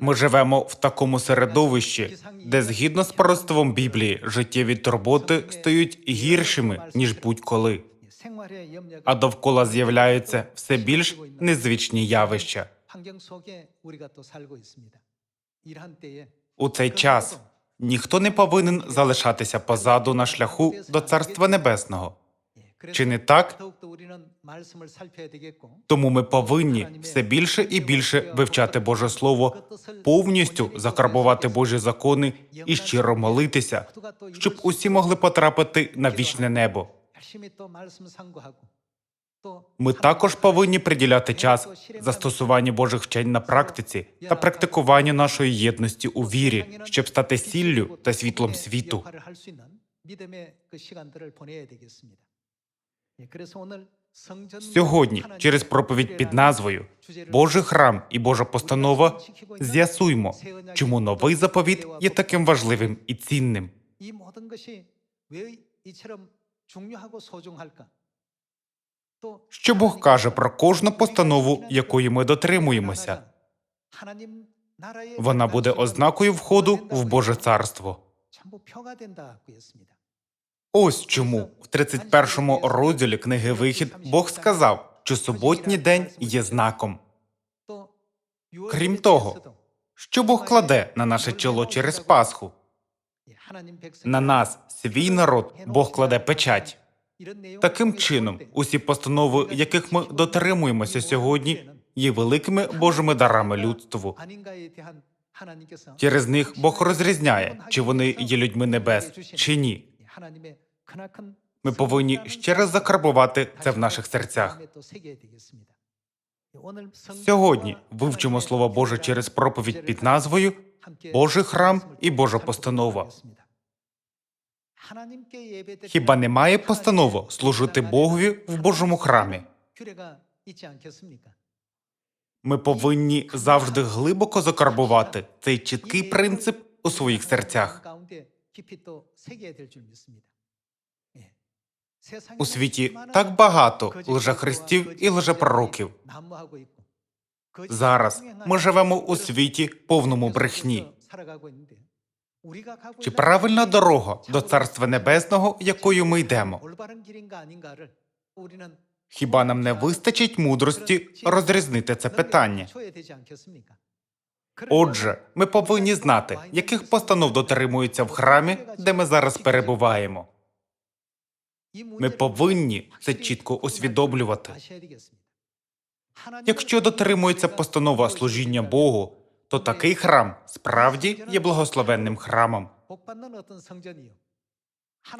Ми живемо в такому середовищі, де згідно з пророцтвом Біблії життєві турботи стають гіршими ніж будь-коли, а довкола з'являються все більш незвичні явища. У цей час ніхто не повинен залишатися позаду на шляху до Царства Небесного. Чи не так? Тому ми повинні все більше і більше вивчати Боже Слово, повністю закарбувати Божі закони і щиро молитися, щоб усі могли потрапити на вічне небо. Ми також повинні приділяти час застосуванню Божих вчень на практиці та практикуванню нашої єдності у вірі, щоб стати сіллю та світлом світу. Сьогодні, через проповідь під назвою Божий храм і Божа постанова, з'ясуймо, чому новий заповіт є таким важливим і цінним. Що Бог каже про кожну постанову, якої ми дотримуємося. Вона буде ознакою входу в Боже царство. Ось чому в 31 розділі книги Вихід Бог сказав, що суботній день є знаком. Крім того, Що Бог кладе на наше чоло через Пасху? На нас, свій народ, Бог кладе печать. Таким чином, усі постанови, яких ми дотримуємося сьогодні, є великими Божими дарами людству. Через них Бог розрізняє, чи вони є людьми небес, чи ні. Ми повинні ще раз закарбувати це в наших серцях. Сьогодні вивчимо Слово Боже через проповідь під назвою Божий храм і Божа постанова. Хіба немає постанови служити Богові в Божому храмі? Ми повинні завжди глибоко закарбувати цей чіткий принцип у своїх серцях. У світі так багато лжехристів і лжепророків. Зараз ми живемо у світі повному брехні. Чи правильна дорога до Царства Небесного, якою ми йдемо? Хіба нам не вистачить мудрості розрізнити це питання? Отже, ми повинні знати, яких постанов дотримуються в храмі, де ми зараз перебуваємо. Ми повинні це чітко усвідомлювати. Якщо дотримується постанова служіння Богу, то такий храм справді є благословенним храмом.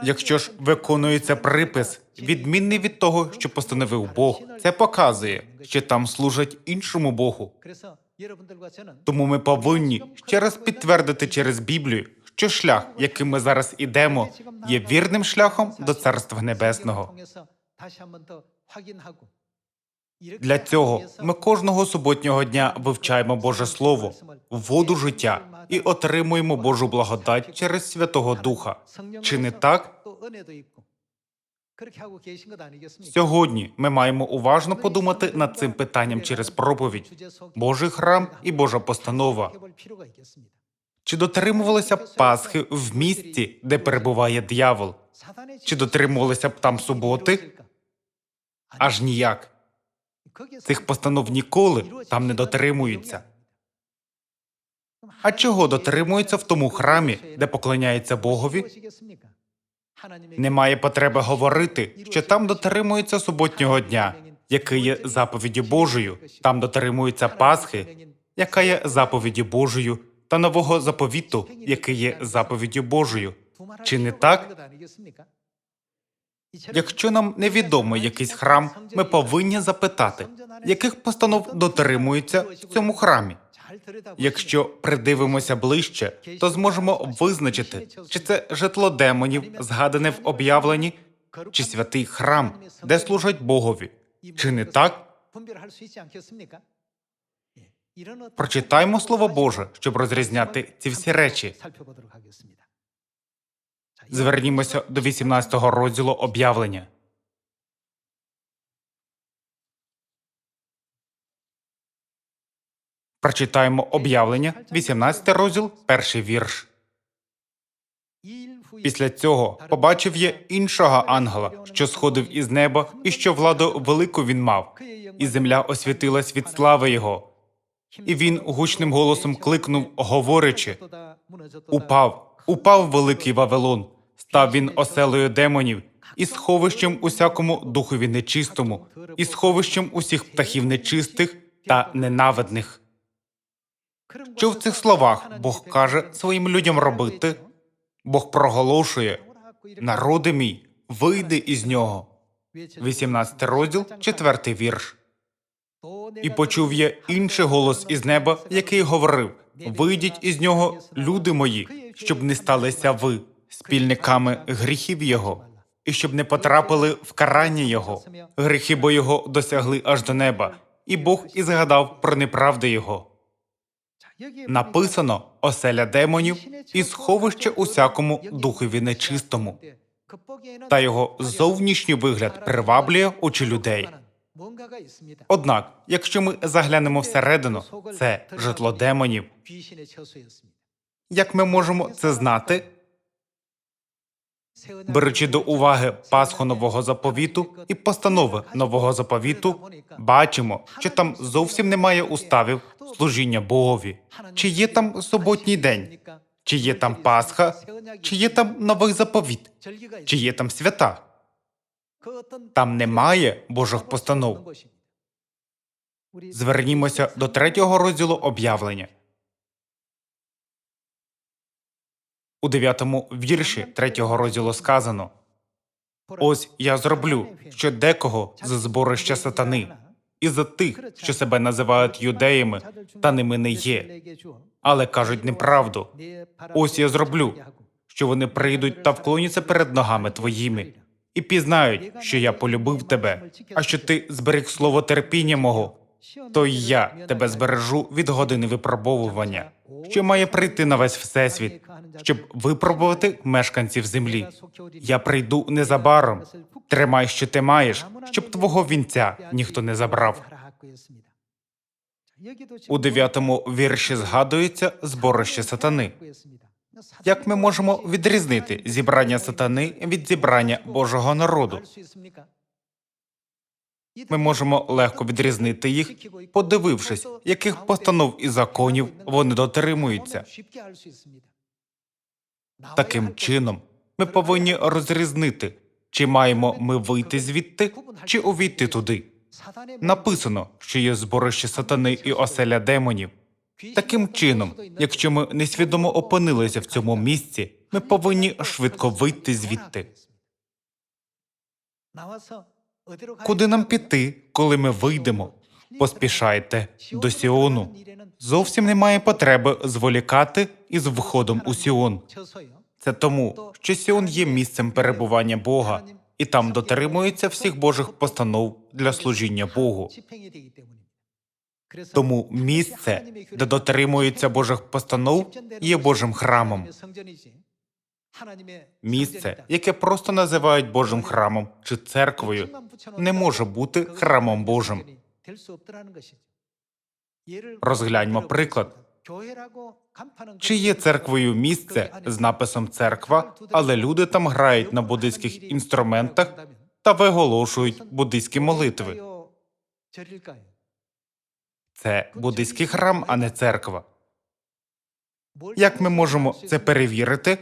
Якщо ж виконується припис, відмінний від того, що постановив Бог, це показує, що там служать іншому Богу. Тому ми повинні ще раз підтвердити через Біблію, що шлях, яким ми зараз ідемо, є вірним шляхом до Царства Небесного. Для цього ми кожного суботнього дня вивчаємо Боже Слово, воду життя і отримуємо Божу благодать через Святого Духа. Чи не так? Сьогодні ми маємо уважно подумати над цим питанням через проповідь Божий храм і Божа постанова. Чи дотримувалися б Пасхи в місті, де перебуває диявол? Чи дотримувалися б там суботи? Аж ніяк. Цих постанов ніколи там не дотримуються. А чого дотримуються в тому храмі, де поклоняється Богові? Немає потреби говорити, що там дотримуються суботнього дня, який є заповіді Божою, там дотримуються Пасхи, яка є заповіді Божою, та нового заповіту, який є заповіддю Божою. Чи не так? Якщо нам невідомо якийсь храм, ми повинні запитати, яких постанов дотримуються в цьому храмі. Якщо придивимося ближче, то зможемо визначити, чи це житло демонів, згадане в об'явленні, чи святий храм, де служать Богові. Чи не так? Прочитаймо Слово Боже, щоб розрізняти ці всі речі. Звернімося до 18 розділу об'явлення. Прочитаємо об'явлення, 18 розділ, перший вірш. Після цього побачив я іншого ангела, що сходив із неба, і що владу велику він мав, і земля освітилась від слави його. І він гучним голосом кликнув, говорячи: Упав, упав великий Вавилон, став він оселею демонів, і сховищем усякому духові нечистому, і сховищем усіх птахів нечистих та ненавидних. Що в цих словах Бог каже своїм людям робити? Бог проголошує: народи мій, вийди із нього. 18 розділ, 4 вірш. І почув я інший голос із неба, який говорив: Вийдіть із нього, люди мої, щоб не сталися ви спільниками гріхів його, і щоб не потрапили в карання його. Гріхи бо його досягли аж до неба, і Бог і згадав про неправди його. Написано оселя демонів і сховище усякому духові нечистому. Та його зовнішній вигляд приваблює очі людей. Однак, якщо ми заглянемо всередину, це житло демонів. Як ми можемо це знати? Беручи до уваги Пасху нового заповіту і постанови нового заповіту, бачимо, що там зовсім немає уставів служіння Богові. Чи є там суботній день? Чи є там Пасха? Чи є там новий заповіт? Чи є там свята? Там немає Божих постанов. Звернімося до третього розділу об'явлення. У дев'ятому вірші третього розділу сказано: Ось я зроблю, що декого з зборища сатани, і за тих, що себе називають юдеями, та ними не є, але кажуть неправду. Ось я зроблю, що вони прийдуть та вклоняться перед ногами твоїми, і пізнають, що я полюбив тебе, а що ти зберіг слово терпіння мого, то й я тебе збережу від години випробовування, що має прийти на весь всесвіт, щоб випробувати мешканців землі. Я прийду незабаром. Тримай, що ти маєш, щоб твого вінця ніхто не забрав. У дев'ятому вірші згадується зборище сатани. Як ми можемо відрізнити зібрання сатани від зібрання Божого народу? Ми можемо легко відрізнити їх, подивившись, яких постанов і законів вони дотримуються. Таким чином, ми повинні розрізнити, чи маємо ми вийти звідти, чи увійти туди. Написано, що є зборище сатани і оселя демонів. Таким чином, якщо ми несвідомо опинилися в цьому місці, ми повинні швидко вийти звідти. Куди нам піти, коли ми вийдемо? Поспішайте до Сіону. Зовсім немає потреби зволікати із входом у Сіон. Це тому, що Сіон є місцем перебування Бога, і там дотримуються всіх Божих постанов для служіння Богу. Тому місце, де дотримуються Божих постанов, є Божим храмом. Місце, яке просто називають Божим храмом чи церквою, не може бути храмом Божим. Розгляньмо приклад. Чи є церквою місце з написом церква, але люди там грають на буддийських інструментах та виголошують буддийські молитви? Це буддийський храм, а не церква. Як ми можемо це перевірити?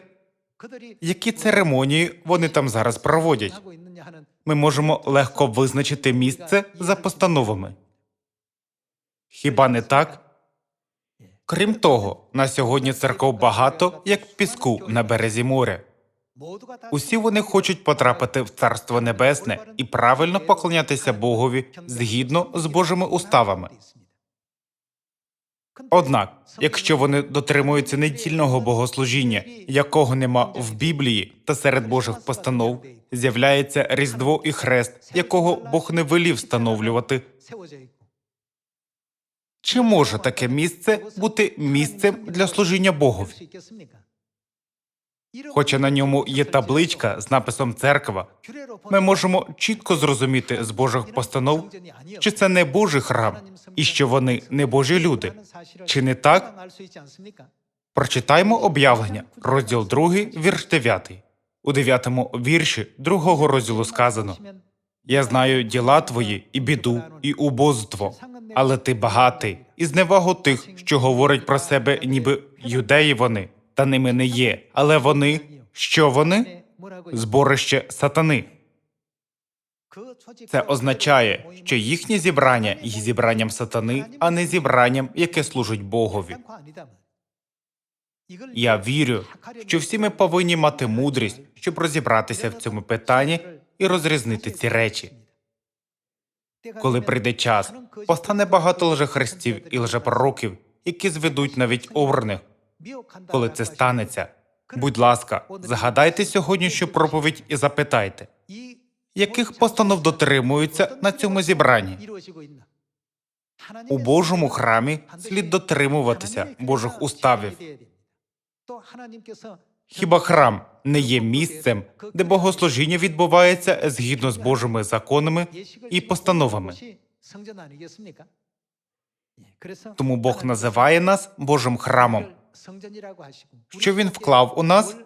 Які церемонії вони там зараз проводять? Ми можемо легко визначити місце за постановами. Хіба не так? Крім того, на сьогодні церков багато, як піску на березі моря. Усі вони хочуть потрапити в Царство Небесне і правильно поклонятися Богові згідно з Божими уставами. Однак, якщо вони дотримуються недільного богослужіння, якого нема в Біблії та серед Божих постанов, з'являється Різдво і Хрест, якого Бог не велів встановлювати. Чи може таке місце бути місцем для служіння Богові? Хоча на ньому є табличка з написом церква, ми можемо чітко зрозуміти з Божих постанов, чи це не Божий храм, і що вони не Божі люди. Чи не так? Прочитаймо об'явлення, розділ 2, вірш 9. У 9 вірші другого розділу сказано: Я знаю діла твої, і біду, і убоство, але ти багатий, і зневагу тих, що говорять про себе, ніби юдеї вони, та ними не є. Але вони, що вони? Зборище сатани. Це означає, що їхнє зібрання є зібранням сатани, а не зібранням, яке служить Богові. Я вірю, що всі ми повинні мати мудрість, щоб розібратися в цьому питанні і розрізнити ці речі. Коли прийде час, постане багато лжехристів і лжепророків, які зведуть навіть обраних. Коли це станеться, будь ласка, згадайте сьогоднішню проповідь і запитайте, яких постанов дотримуються на цьому зібранні. У Божому храмі слід дотримуватися Божих уставів. Хіба храм не є місцем, де богослужіння відбувається згідно з Божими законами і постановами? Тому Бог називає нас Божим храмом. Що він вклав у нас?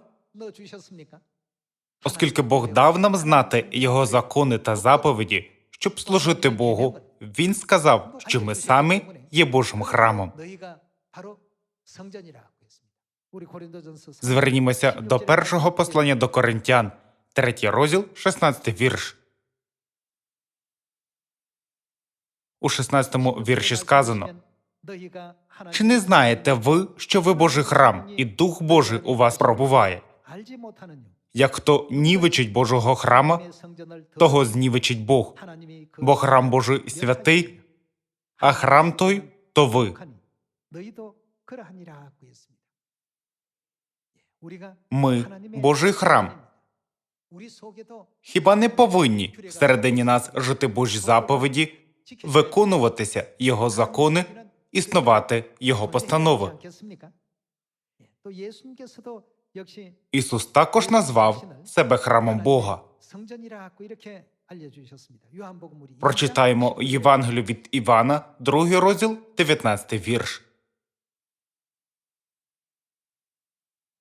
Оскільки Бог дав нам знати його закони та заповіді, щоб служити Богу, він сказав, що ми самі є Божим храмом. Звернімося до першого послання до Коринтян, третій розділ, 16 вірш. У 16 вірші сказано: Чи не знаєте ви, що ви Божий храм, і Дух Божий у вас пробуває? Як хто нівичить Божого храма, того знівичить Бог, бо храм Божий святий, а храм той то ви. Ми Божий храм. Хіба не повинні всередині нас жити Божі заповіді, виконуватися Його закони, існувати Його постанови? Ісус також назвав себе храмом Бога. Прочитаємо Євангелію від Івана, другий розділ, 19 вірш.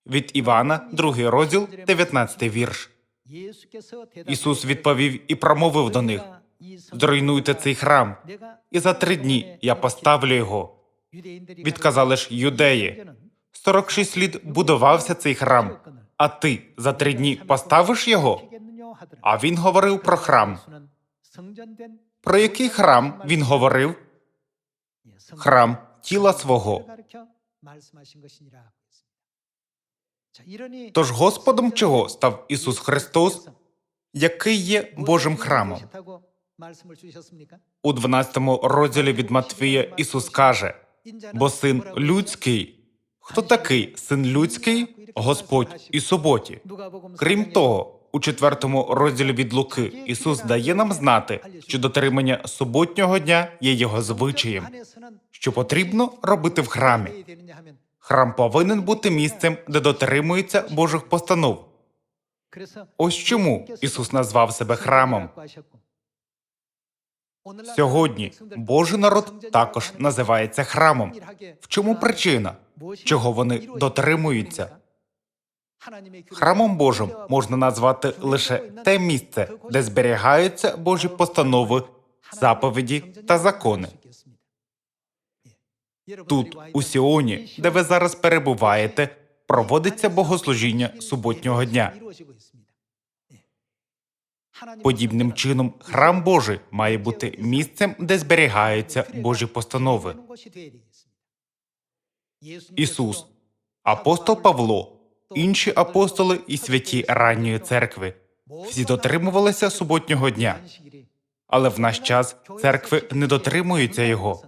Від Івана, другий розділ, 19 вірш. Ісус відповів і промовив до них: Зруйнуйте цей храм, і за три дні я поставлю його. Відказали ж юдеї. 46 літ будувався цей храм, а ти за три дні поставиш його? А він говорив про храм. Про який храм він говорив? Храм тіла свого. Тож Господом чого став Ісус Христос, який є Божим храмом? У 12 розділі від Матвія Ісус каже: бо син людський. Хто такий син людський? Господь і суботі. Крім того, у четвертому розділі від Луки Ісус дає нам знати, що дотримання суботнього дня є його звичаєм, що потрібно робити в храмі. Храм повинен бути місцем, де дотримуються Божих постанов. Ось чому Ісус назвав себе храмом. Сьогодні Божий народ також називається храмом. В чому причина? Чого вони дотримуються? Храмом Божим можна назвати лише те місце, де зберігаються Божі постанови, заповіді та закони. Тут, у Сіоні, де ви зараз перебуваєте, проводиться богослужіння суботнього дня. Подібним чином, храм Божий має бути місцем, де зберігаються Божі постанови. Ісус, апостол Павло, інші апостоли і святі ранньої церкви всі дотримувалися суботнього дня, але в наш час церкви не дотримуються його.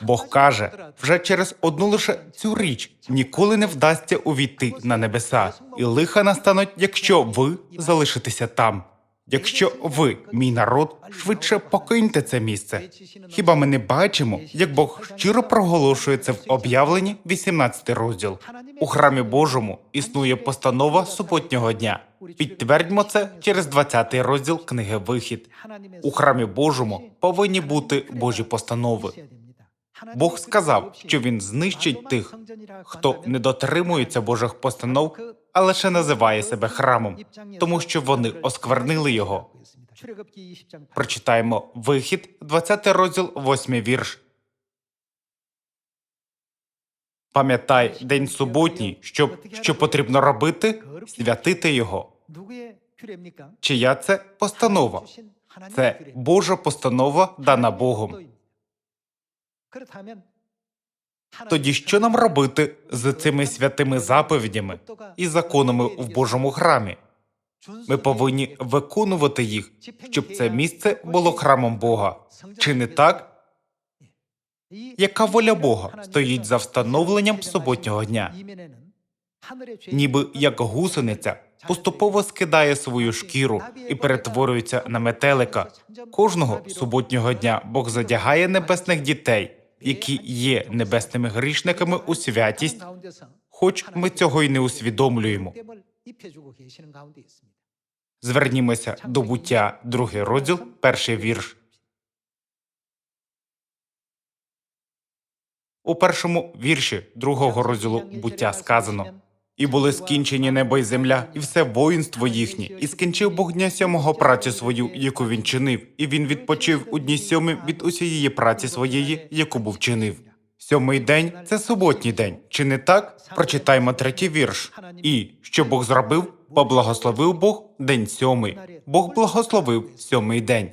Бог каже, вже через одну лише цю річ ніколи не вдасться увійти на небеса, і лиха настануть, якщо ви залишитеся там. Якщо ви, мій народ, швидше покиньте це місце. Хіба ми не бачимо, як Бог щиро проголошує це в об'явленні 18 розділ? У храмі Божому існує постанова суботнього дня. Підтвердьмо це через 20 розділ книги Вихід. У храмі Божому повинні бути Божі постанови. Бог сказав, що він знищить тих, хто не дотримується Божих постанов, а лише називає себе храмом, тому що вони осквернили його. Прочитаємо Вихід, 20 розділ, 8 вірш. Пам'ятай день суботній, що, що потрібно робити, святити його. Чия це постанова? Це Божа постанова, дана Богом. Тоді що нам робити з цими святими заповідями і законами в Божому храмі? Ми повинні виконувати їх, щоб це місце було храмом Бога. Чи не так? Яка воля Бога стоїть за встановленням суботнього дня? Ніби як гусениця поступово скидає свою шкіру і перетворюється на метелика. Кожного суботнього дня Бог задягає небесних дітей, які є небесними грішниками у святість, хоч ми цього й не усвідомлюємо. Звернімося до буття, другий розділ, перший вірш. У першому вірші другого розділу буття сказано: І були скінчені небо й земля, і все воїнство їхнє, і скінчив Бог дня сьомого працю свою, яку він чинив, і він відпочив у дні сьомі від усієї праці своєї, яку був чинив. Сьомий день це суботній день. Чи не так? Прочитаймо третій вірш. І що Бог зробив? Поблагословив Бог день сьомий. Бог благословив сьомий день.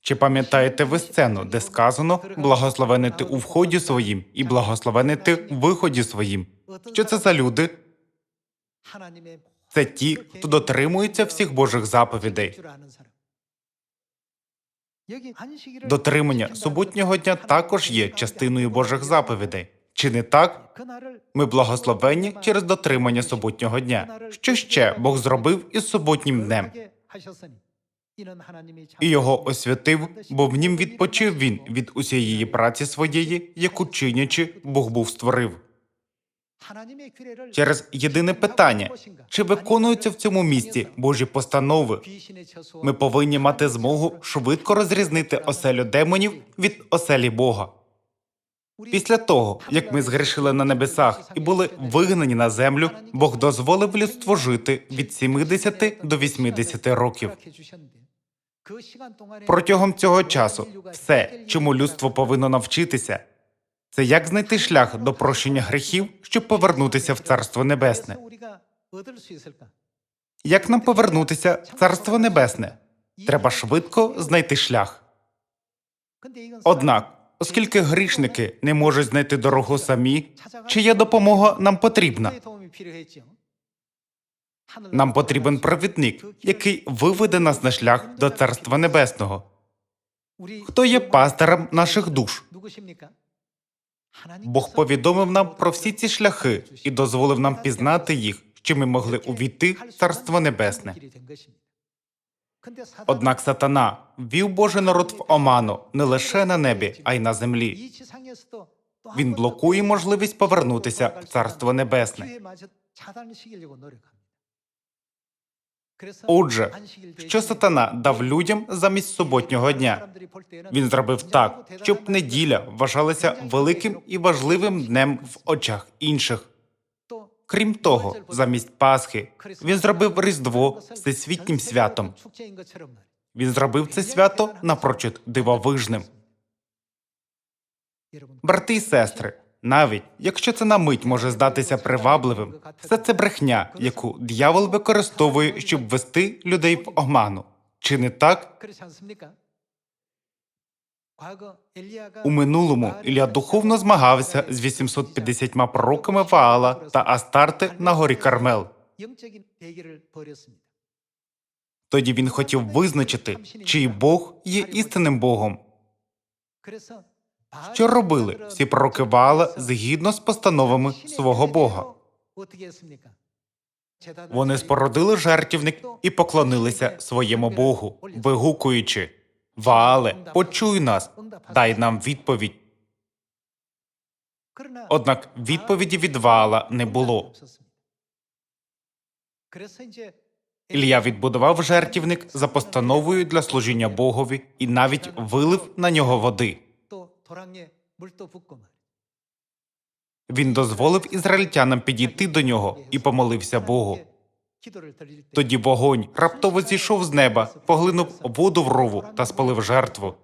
Чи пам'ятаєте ви сцену, де сказано благословений ти у вході своїм і благословений ти в виході своїм? Що це за люди? Це ті, хто дотримується всіх Божих заповідей. Дотримання суботнього дня також є частиною Божих заповідей. Чи не так? Ми благословенні через дотримання суботнього дня. Що ще Бог зробив із суботнім днем? І його освятив, бо в нім відпочив він від усієї праці своєї, яку чинячи Бог був створив. Через єдине питання: чи виконуються в цьому місті Божі постанови? Ми повинні мати змогу швидко розрізнити оселю демонів від оселі Бога. Після того, як ми згрішили на небесах і були вигнані на землю, Бог дозволив людству жити від 70 до 80 років. Протягом цього часу все, чому людство повинно навчитися, це як знайти шлях до прощення гріхів, щоб повернутися в Царство Небесне. Як нам повернутися в Царство Небесне? Треба швидко знайти шлях. Однак, оскільки грішники не можуть знайти дорогу самі, чия допомога нам потрібна? Нам потрібен провідник, який виведе нас на шлях до Царства Небесного. Хто є пастирем наших душ? Бог повідомив нам про всі ці шляхи і дозволив нам пізнати їх, щоб ми могли увійти в Царство Небесне. Однак сатана ввів Божий народ в оману не лише на небі, а й на землі. Він блокує можливість повернутися в Царство Небесне. Отже, що сатана дав людям замість суботнього дня? Він зробив так, щоб неділя вважалася великим і важливим днем в очах інших. Крім того, замість Пасхи він зробив Різдво всесвітнім святом. Він зробив це свято напрочуд дивовижним. Брати й сестри, навіть якщо це на мить може здатися привабливим, все це брехня, яку дьявол використовує, щоб ввести людей в оману. Чи не так? У минулому Ілля духовно змагався з 850 пророками Ваала та Астарти на горі Кармел. Тоді він хотів визначити, чий Бог є істинним Богом. Що робили всі пророки Ваала згідно з постановами свого Бога? Вони спорудили жертівник і поклонилися своєму Богу, вигукуючи: Ваале, почуй нас, дай нам відповідь. Однак відповіді від Ваала не було. Ілля відбудував жертівник за постановою для служіння Богові і навіть вилив на нього води. Він дозволив ізраїльтянам підійти до нього і помолився Богу. Тоді вогонь раптово зійшов з неба, поглинув воду в рову та спалив жертву.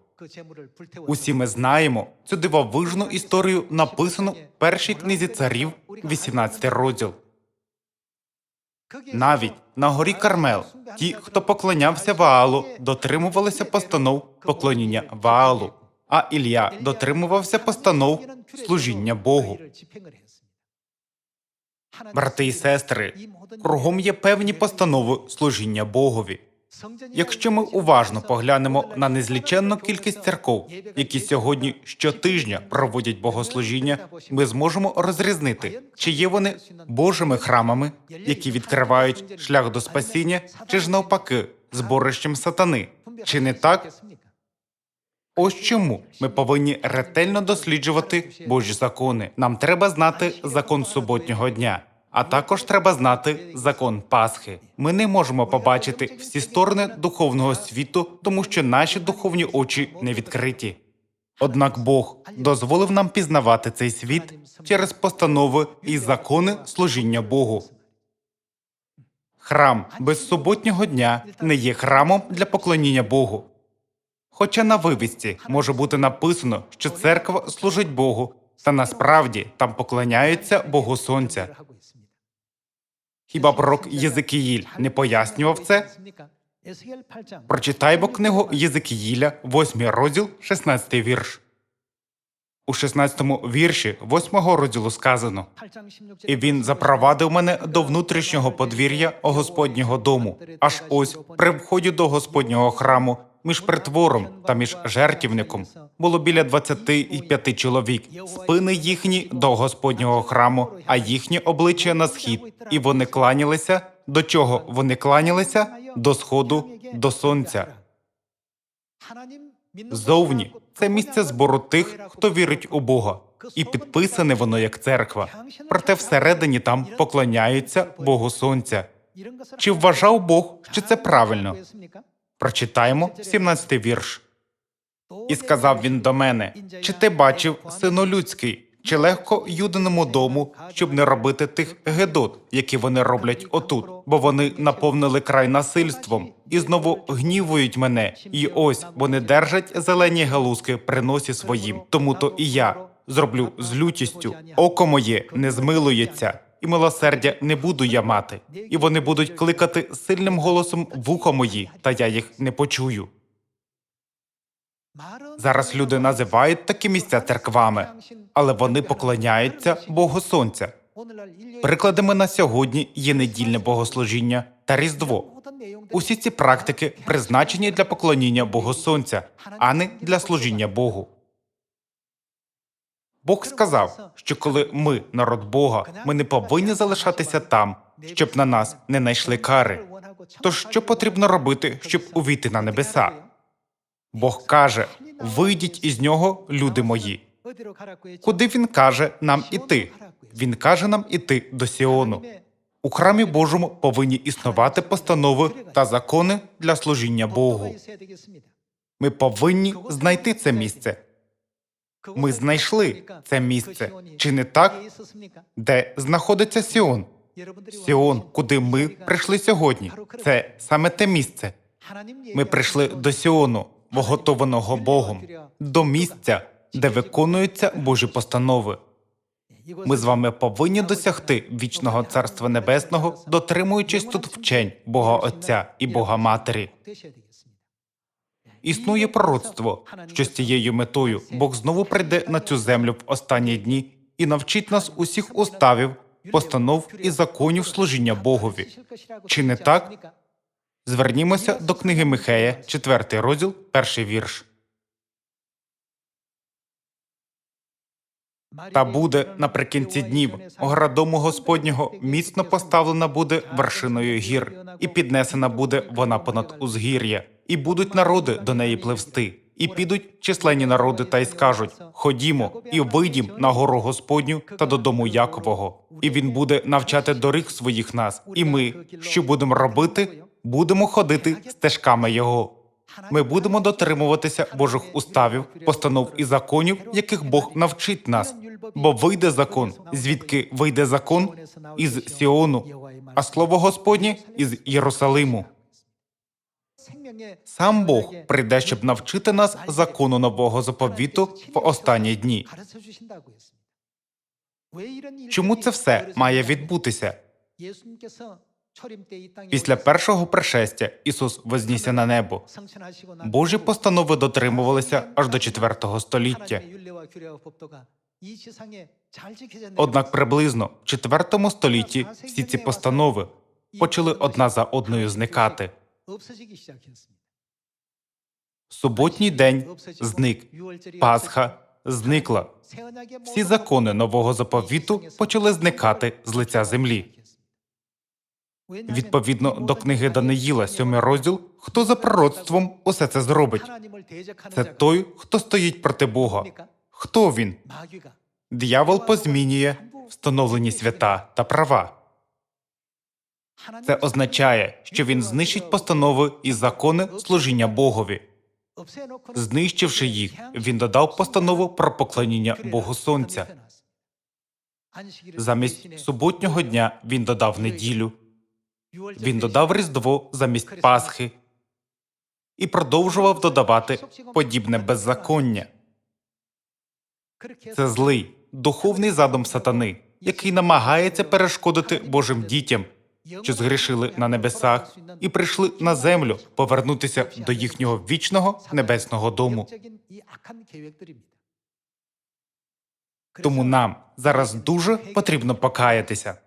Усі ми знаємо цю дивовижну історію, написану в першій книзі царів, 18 розділ. Навіть на горі Кармел ті, хто поклонявся Ваалу, дотримувалися постанов поклоніння Ваалу, а Ілля дотримувався постанов служіння Богу. Брати і сестри, кругом є певні постанови служіння Богові. Якщо ми уважно поглянемо на незліченну кількість церков, які сьогодні щотижня проводять богослужіння, ми зможемо розрізнити, чи є вони Божими храмами, які відкривають шлях до спасіння, чи ж навпаки, зборищем сатани. Чи не так? Ось чому ми повинні ретельно досліджувати Божі закони. Нам треба знати закон суботнього дня, а також треба знати закон Пасхи. Ми не можемо побачити всі сторони духовного світу, тому що наші духовні очі не відкриті. Однак Бог дозволив нам пізнавати цей світ через постанови і закони служіння Богу. Храм без суботнього дня не є храмом для поклоніння Богу. Хоча на вивісці може бути написано, що церква служить Богу, та насправді там поклоняються Богу Сонця. Хіба пророк Єзекіїль не пояснював це? Прочитаймо книгу Єзекіїля, 8 розділ, 16 вірш. У 16 вірші 8 розділу сказано І він запровадив мене до внутрішнього подвір'я Господнього дому, аж ось при вході до Господнього храму між притвором та між жертівником було біля 25 чоловік, спини їхні до Господнього храму, а їхні обличчя на схід, і вони кланялися. До чого вони кланялися? До сходу, до сонця. Зовні це місце збору тих, хто вірить у Бога, і підписане воно як церква. Проте всередині там поклоняються Богу Сонця. Чи вважав Бог, що це правильно? Прочитаємо 17 вірш. І сказав він до мене: Чи ти бачив, сину людський, чи легко юдиному дому, щоб не робити тих гедот, які вони роблять отут, бо вони наповнили край насильством і знову гнівують мене. І ось вони держать зелені галузки при носі своїм. Тому то і я зроблю з лютістю. Око моє не змилується. І милосердя не буду я мати, і вони будуть кликати сильним голосом вухо мої, та я їх не почую. Зараз люди називають такі місця церквами, але вони поклоняються Богу Сонця. Прикладами на сьогодні є недільне богослужіння та Різдво. Усі ці практики призначені для поклоніння Богу Сонця, а не для служіння Богу. Бог сказав, що коли ми народ Бога, ми не повинні залишатися там, щоб на нас не знайшли кари. Тож що потрібно робити, щоб увійти на небеса? Бог каже: вийдіть із нього, люди мої. Куди він каже нам іти? Він каже нам іти до Сіону. У храмі Божому повинні існувати постанови та закони для служіння Богу. Ми повинні знайти це місце. Ми знайшли це місце. Чи не так? Де знаходиться Сіон? Сіон, куди ми прийшли сьогодні. Це саме те місце. Ми прийшли до Сіону, вготованого Богом, до місця, де виконуються Божі постанови. Ми з вами повинні досягти вічного царства небесного, дотримуючись тут вчень Бога Отця і Бога Матері. Існує пророцтво, що з цією метою Бог знову прийде на цю землю в останні дні і навчить нас усіх уставів, постанов і законів служіння Богові. Чи не так? Звернімося до книги Михея, 4 розділ, перший вірш. Та буде наприкінці днів гора дому Господнього міцно поставлена буде вершиною гір, і піднесена буде вона понад узгір'я, і будуть народи до неї пливсти. І підуть численні народи та й скажуть: Ходімо і вийдім на гору Господню та додому Якового, і він буде навчати доріг своїх нас. І ми, що будемо робити, будемо ходити стежками його. Ми будемо дотримуватися Божих уставів, постанов і законів, яких Бог навчить нас. Бо вийде закон, звідки вийде закон із Сіону, а слово Господнє із Єрусалиму. Сам Бог прийде, щоб навчити нас закону нового заповіту в останні дні. Чому це все має відбутися? Після першого пришестя Ісус вознісся на небо. Божі постанови дотримувалися аж до IV століття. Однак приблизно в IV столітті всі ці постанови почали одна за одною зникати. Суботній день зник, Пасха зникла. Всі закони нового заповіту почали зникати з лиця землі. Відповідно до книги Даниїла, сьомий розділ, хто за пророцтвом усе це зробить? Це той, хто стоїть проти Бога. Хто він? Диявол позмінює встановлені свята та права. Це означає, що він знищить постанови і закони служіння Богові. Знищивши їх, він додав постанову про поклоніння Богу Сонця. Замість суботнього дня він додав неділю. Він додав Різдво замість Пасхи і продовжував додавати подібне беззаконня. Це злий, духовний задум сатани, який намагається перешкодити Божим дітям, що згрішили на небесах і прийшли на землю повернутися до їхнього вічного небесного дому. Тому нам зараз дуже потрібно покаятися.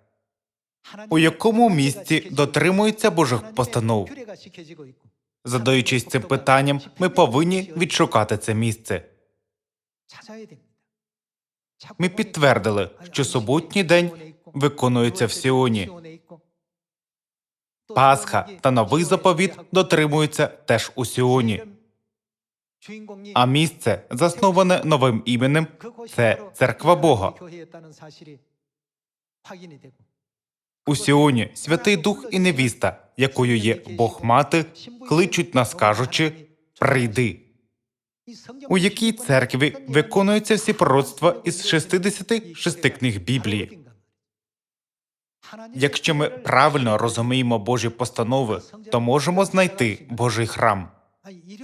У якому місці дотримуються Божих постанов? Задаючись цим питанням, ми повинні відшукати це місце. Ми підтвердили, що суботній день виконується в Сіоні. Пасха та новий заповіт дотримуються теж у Сіоні. А місце, засноване новим іменем, це церква Бога. У Сіоні Святий Дух і невіста, якою є Бог мати, кличуть нас, кажучи Прийди. У якій церкві виконуються всі пророцтва із 66 книг Біблії. Якщо ми правильно розуміємо Божі постанови, то можемо знайти Божий храм.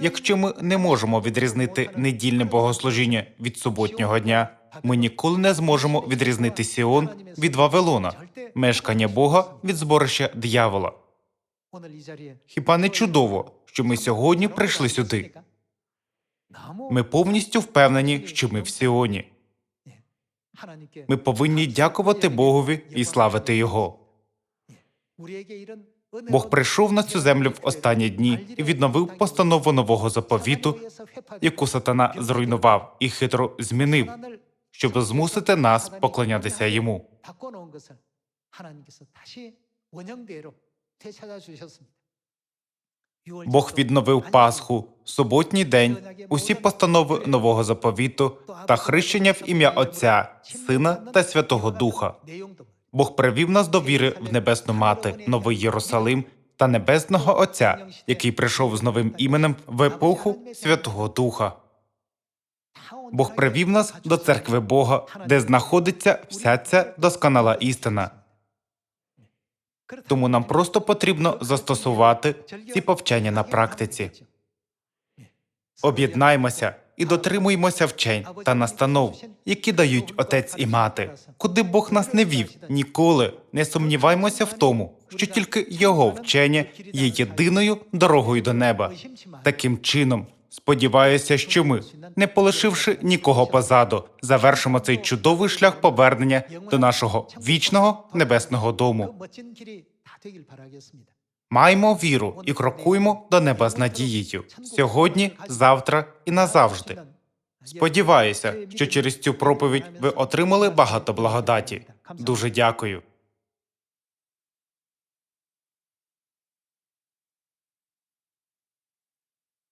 Якщо ми не можемо відрізнити недільне богослужіння від суботнього дня, ми ніколи не зможемо відрізнити Сіон від Вавилона, мешкання Бога від зборища диявола. Хіба не чудово, що ми сьогодні прийшли сюди? Ми повністю впевнені, що ми в Сіоні. Ми повинні дякувати Богові і славити Його. Бог прийшов на цю землю в останні дні і відновив постанову нового заповіту, яку сатана зруйнував і хитро змінив, щоб змусити нас поклонятися йому. Бог відновив Пасху, суботній день, усі постанови нового заповіту та хрещення в ім'я Отця, Сина та Святого Духа. Бог привів нас до віри в небесну мати, новий Єрусалим та небесного Отця, який прийшов з новим іменем в епоху Святого Духа. Бог привів нас до церкви Бога, де знаходиться вся ця досконала істина. Тому нам просто потрібно застосувати ці повчання на практиці. Об'єднаймося і дотримуємося вчень та настанов, які дають отець і мати. Куди Бог нас не вів, ніколи не сумніваймося в тому, що тільки його вчення є єдиною дорогою до неба. Таким чином, сподіваюся, що ми, не полишивши нікого позаду, завершимо цей чудовий шлях повернення до нашого вічного небесного дому. Маємо віру і крокуємо до неба з надією сьогодні, завтра і назавжди. Сподіваюся, що через цю проповідь ви отримали багато благодаті. Дуже дякую.